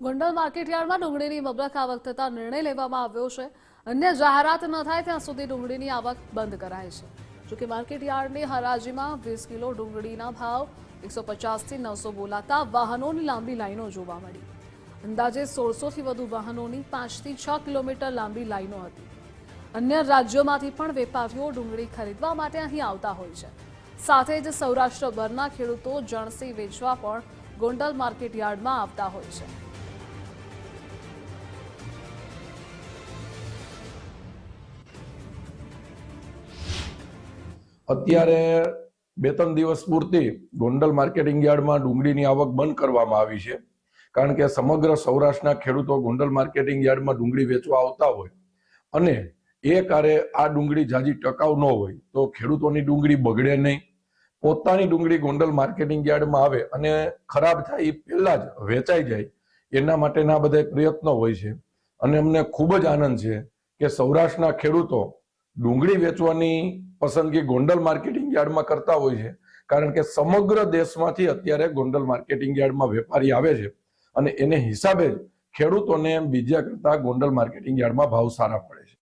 ગોંડલ માર્કેટયાર્ડમાં ડુંગળીની મબલક આવક થતા નિર્ણય લેવામાં આવ્યો છે. અન્ય જાહેરાત ન થાય ત્યાં સુધી ડુંગળીની આવક બંધ કરાય છે. જોકે માર્કેટયાર્ડની હરાજીમાં વીસ કિલો ડુંગળીના ભાવ એકસો પચાસથી નવસો બોલાતા વાહનોની લાંબી લાઈનો જોવા મળી. અંદાજે સોળસોથી વધુ વાહનોની પાંચથી છ કિલોમીટર લાંબી લાઈનો હતી. અન્ય રાજ્યોમાંથી પણ વેપારીઓ ડુંગળી ખરીદવા માટે અહીં આવતા હોય છે. સાથે જ સૌરાષ્ટ્રભરના ખેડૂતો જણસી વેચવા પણ ગોંડલ માર્કેટ યાર્ડમાં આવતા હોય છે. અત્યારે બે ત્રણ દિવસ પૂરતી ગોંડલ માર્કેટિંગ યાર્ડમાં ડુંગળીની આવક બંધ કરવામાં આવી છે. કારણ કે સમગ્ર સૌરાષ્ટ્રના ખેડૂતો ગોંડલ માર્કેટિંગ યાર્ડમાં ડુંગળી વેચવા આવતા હોય અને એ કારે આ ડુંગળી જાજી ટકાઉ ન હોય તો ખેડૂતોની ડુંગળી બગડે નહીં. પોતાની ડુંગળી ગોંડલ માર્કેટિંગ યાર્ડમાં આવે અને ખરાબ થાય એ પહેલા જ વેચાઈ જાય એના માટેના બધા પ્રયત્નો હોય છે. અને અમને ખૂબ જ આનંદ છે કે સૌરાષ્ટ્રના ખેડૂતો ડુંગળી વેચવાની પસંદગી ગોંડલ માર્કેટિંગ યાર્ડમાં કરતા હોય છે. કારણ કે સમગ્ર દેશમાંથી અત્યારે ગોંડલ માર્કેટિંગ યાર્ડમાં વેપારી આવે છે અને એને હિસાબે જ ખેડૂતોને બીજા કરતા ગોંડલ માર્કેટિંગ યાર્ડમાં ભાવ સારા પડે છે.